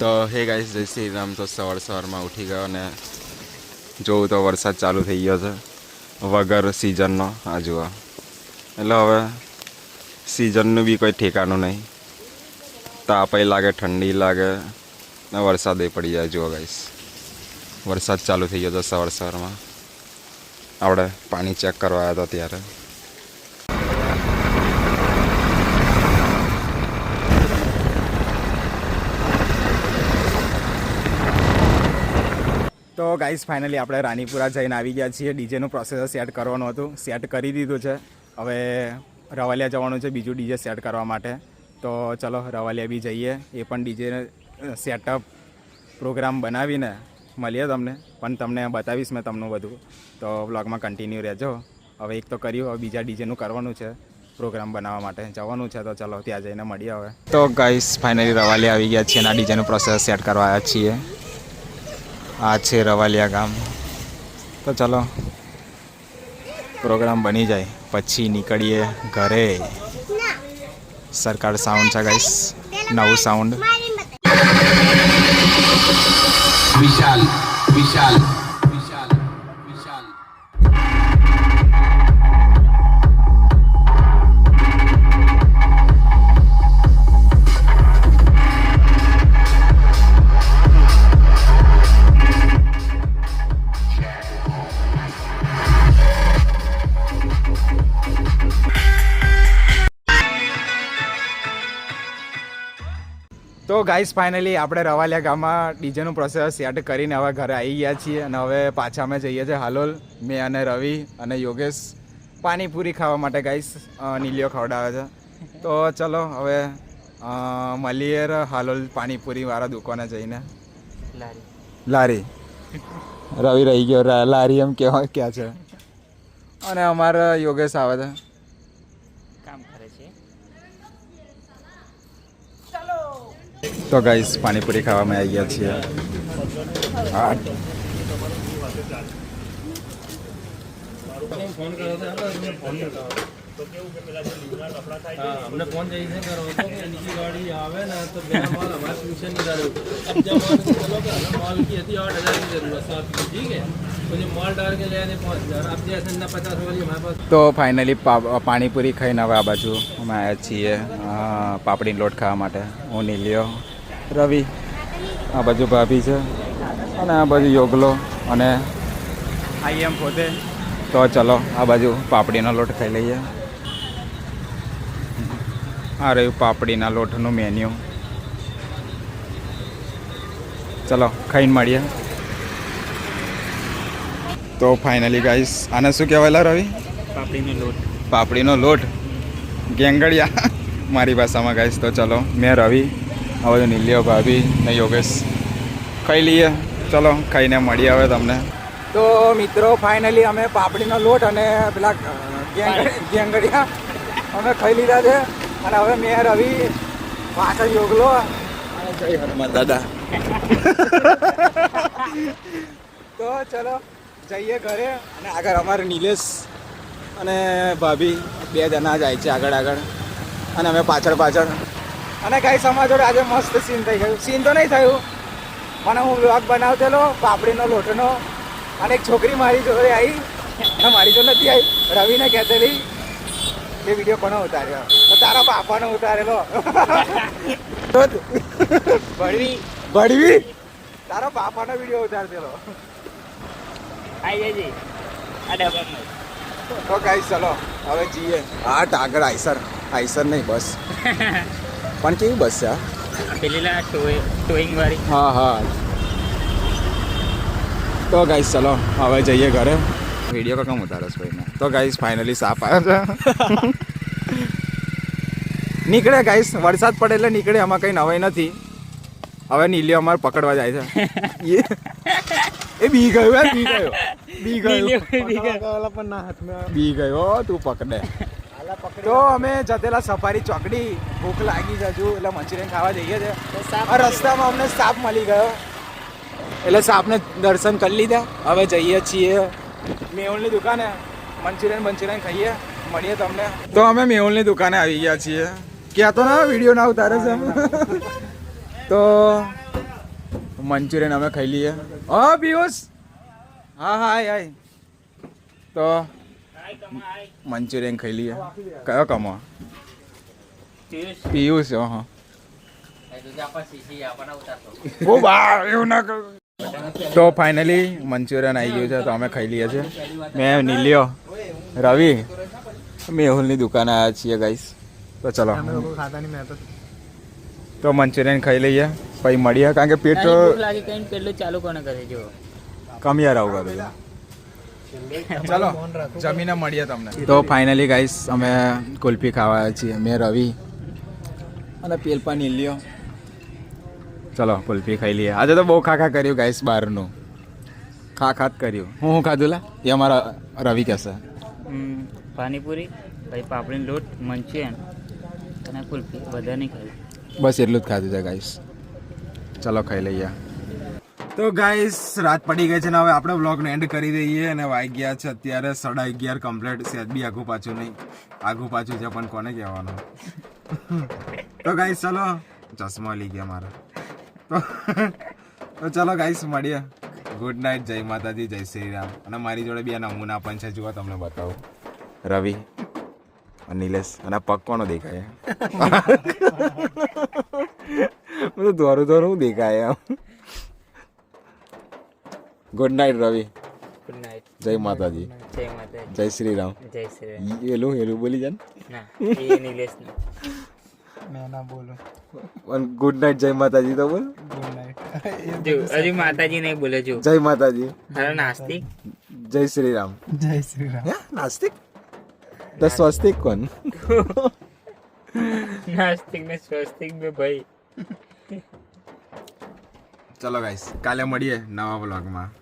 તો હે ગાઈસ જય શ્રી તો સવાર સવારમાં ઉઠી ગયો અને જોઉં તો વરસાદ ચાલુ થઈ ગયો છે. વગર સિઝનનો આ જુઓ. એટલે હવે સિઝનનું બી કોઈ ઠેકાણું નહીં. તાપય લાગે, ઠંડી લાગે, ને વરસાદે પડી જાય, જુઓ ગાઈસ વરસાદ ચાલુ થઈ ગયો છે સવાર સવારમાં. આપણે પાણી ચેક કરવા આવ્યા હતા ત્યારે. તો ગાઈસ ફાઇનલી આપણે રાનીપુરા જઈને આવી ગયા છીએ. ડીજેનું પ્રોસેસર સેટ કરવાનું હતું. સેટ કરી દીધું છે. હવે રવાલિયા જવાનું છે બીજું ડીજે સેટ કરવા માટે. તો ચલો, રવાલિયા બી જઈએ. એ પણ ડીજે સેટઅપ પ્રોગ્રામ બનાવીને મળીએ તમને. પણ તમને બતાવીશ મેં તમને બધું. તો બ્લોગમાં કન્ટિન્યુ રહેજો. હવે એક તો કર્યું, હવે બીજા ડીજેનું કરવાનું છે પ્રોગ્રામ બનાવવા માટે. જવાનું છે તો ચલો, ત્યાં જઈને મળીએ હવે. તો ગાઈસ ફાઇનલી રવાલિયા આવી ગયા છીએ અને ડીજેનું પ્રોસેસ સેટ કરવા આવ્યા છીએ. આ છે રવાલિયા ગામ. તો ચલો પ્રોગ્રામ બની જાય. પછી નીકળીએ ઘરે. સરકાર સાઉન્ડ છે ગાઈસ નવું sound Vishal Vishal Vishal. Guys finally આપણે રવાલિયા ગામમાં ડીજેનું પ્રોસેસ સેટ કરીને હવે ઘરે આવી ગયા છીએ અને હવે પાછા અમે જઈએ છીએ હાલોલ મેં અને રવિ અને યોગેશ પાણીપુરી ખાવા માટે ગાઈસ નીલીઓ ખવડાવે છે. તો ચલો હવે મળીએ હાલોલ પાણીપુરી વાળા દુકાને જઈને. લારી. રવિ રહી ગયો લારી એમ કેવા ક્યાં છે? અને અમારે યોગેશ આવે છે કામ કરે છે તો ગાઈસ પાણીપુરી ખાવામાં આવી ગયા છીએ હા हमने फोन जैसे करो तो कि इनकी गाड़ी आवे ना तो बिना माल हमारे पीछे नहीं डालो अब जब मान के चलो कि हमें माल की थी आठ हज़ार की जरूरत सात की ठीक है मुझे माल डाल के ले आने पाँच हज़ार अब जैसे ना पचास वाली हमारे पास તો ફાઇનલી પાણીપુરી ખાઈને હવે આ બાજુ અમે આવ્યા છીએ અ, પાપડી લોટ ખાવા માટે હું નીલિયો રવિ. આ બાજુ ભાભી છે. અને આ બાજુ યોગલો અને આઈ એમ પોતે. તો ચલો આ બાજુ પાપડીનો લોટ ખાઈ લઈએ. આ રહ્યું પાપડીના લોટનું મેન્યુ ચલો ખાઈને મળીએ. તો ફાઇનલી ગાઈસ આને શું કહેવાયેલા રવિ? પાપડીનો લોટ. પાપડીનો લોટ. ગેંગડિયા. મારી ભાષામાં ગાઈશ તો ચલો મેં રવિ બધું નીલિયો ભાભી ને યોગેશ. ખાઈ લઈએ. ચલો ખાઈને મળી આવે તમને. તો મિત્રો ફાઇનલી અમે પાપડીનો લોટ અને પેલા ગેંગડિયા અમે ખાઈ લીધા છે. અને હવે મેં રવિ પાછળ યોગલો. અને જય હનુમાન દાદા તો ચલો જઈએ ઘરે. અને આગળ અમારે નિલેશ અને ભાભી બે જણા જાય છે આગળ આગળ. અને અમે પાછળ પાછળ. અને કાંઈ સમાજોડ આજે મસ્ત સીન થઈ ગયું. સીન તો નહીં થયું મને હું વ્લોગ બનાવતેલો પાપડીનો લોટનો અને એક છોકરી મારી જોડે આવી અને મારી જોડે નથી આવી રવિને કહેતેલી એ વીડિયો કોનો ઉતાર્યો? તો તારા પાપાનો ઉતારેલો. ભડવી. ભડવી? તારો પાપાનો વીડિયો ઉતારતેલો. આઈ જજે. આ ડબ્બામાં તો ગાઈસ ચલો હવે જઈએ. હા ટાગર આઈસર. આઈસર નહીં બસ. પણ કેવી બસ છે આ? પેલી ટોઈંગ વાળી હા હા. તો ગાઈસ ચલો હવે જઈએ ઘરે. વીડિયો કા કમ ઉતારસ ભાઈને તો ગાઈસ ફાઇનલી સાફ આવ્યો છે. નીકળે ગાઈસ વરસાદ પડે એટલે નીકળે આમાં કંઈ નવાઈ નથી. હવે નીલ્યો અમારે પકડવા જાય છે. એ એ બી ગયો બી ગયો બી ગયો. બી ગયો. બી ગયો તું પકડે. તો અમે જતેલા સફારી ચોકડી ભૂખ લાગી છે હજુ એટલે મંચુરિયન ખાવા જઈએ છે. રસ્તામાં અમને સાપ મળી ગયો. એટલે સાપને દર્શન કરી લીધા. હવે જઈએ છીએ. મેહુલની દુકાને. મંચુરિયન મંચુરિયન ખાઈએ. મળીએ તમને. તો અમે મેહુલની દુકાને આવી ગયા છીએ. ક્યાં તો ના વીડિયો ના ઉતારે છે. તો મંચુરિયન અમે ખાઈ લઈએ. હા પિયુષ. હા હા હાય તો મંચુરિયન ખાઈ લઈએ. કયો કમો? પિયુષ. હો તો ફાઇનલી મંચુરિયન આવી ગયું છે તો અમે ખાઈ લઈએ છીએ. મેં નીલ્યો રવિ મેહુલની દુકાને આવ્યા છીએ ગાઈસ તો ચલો. તો મંચુરિયન ખાઈ લઈએ પછી મળીએ. કારણ કે પેટ ભૂખ લાગી કઈ પેલું ચાલુ કોને કરે જો કમિયાર આવું કરું ચલો જમીને મળીએ તમને. તો ફાઇનલી ગાઈસ અમે કુલ્ફી ખાવા છીએ. મેં રવિ અને પેલપા નીલ્યો. ચલો કુલ્ફી ખાઈ લઈએ. આજે તો બહુ ખાખા કર્યું ગાઈસ બહારનું. ખા ખાત કર્યું. હું હું ખાધું લા? એ અમારા રવિ કહેશે. પાણીપુરી પછી પાપડીનો લોટ મંચુરિયન અને કુલ્ફી. બધા નહીં ખાઈ. બસ એટલું જ ખાધું છે ગાઈસ ચલો ખાઈ લઈએ. તો ગાઈસ રાત પડી ગઈ છે ને હવે આપણે બ્લોગને એન્ડ કરી દઈએ અને વાગ્યા છે અત્યારે સાડા અગિયાર કમ્પ્લીટ છે બી આગું પાછું નહીં. આગું પાછું છે, પણ કોને કહેવાનું? તો ગાઈસ ચલો. ચશ્મા લઈ ગયા મારા. તો ચલો ગાઈસ મળીએ. ગુડ નાઇટ જય માતાજી, જય શ્રી રામ. અને મારી જોડે બે નમૂના પણ છે, જુઓ તમને બતાવું. રવિ નિલેશ. અને પગ કોનો દેખાય? બધું ધોરું દોરું દેખાય આમ good night Ravi good night જય માતાજી જય માતાજી જય શ્રી રામ જય શ્રી એલું એલું બોલી જાન ના ના બોલું ગુડ નાઇટ જય માતાજી તો બોલ ગુડ નાઇટ હજી માતાજી નહીં બોલે જો જય માતાજી નાસ્તિક જય શ્રી રામ જય શ્રી રામ નાસ્તિક તો સ્વસ્તિક કોણ નાસ્તિક ને સ્વસ્તિક બે ભાઈ ચલો ગાઈસ કાલે મળીએ નવા બ્લોગમાં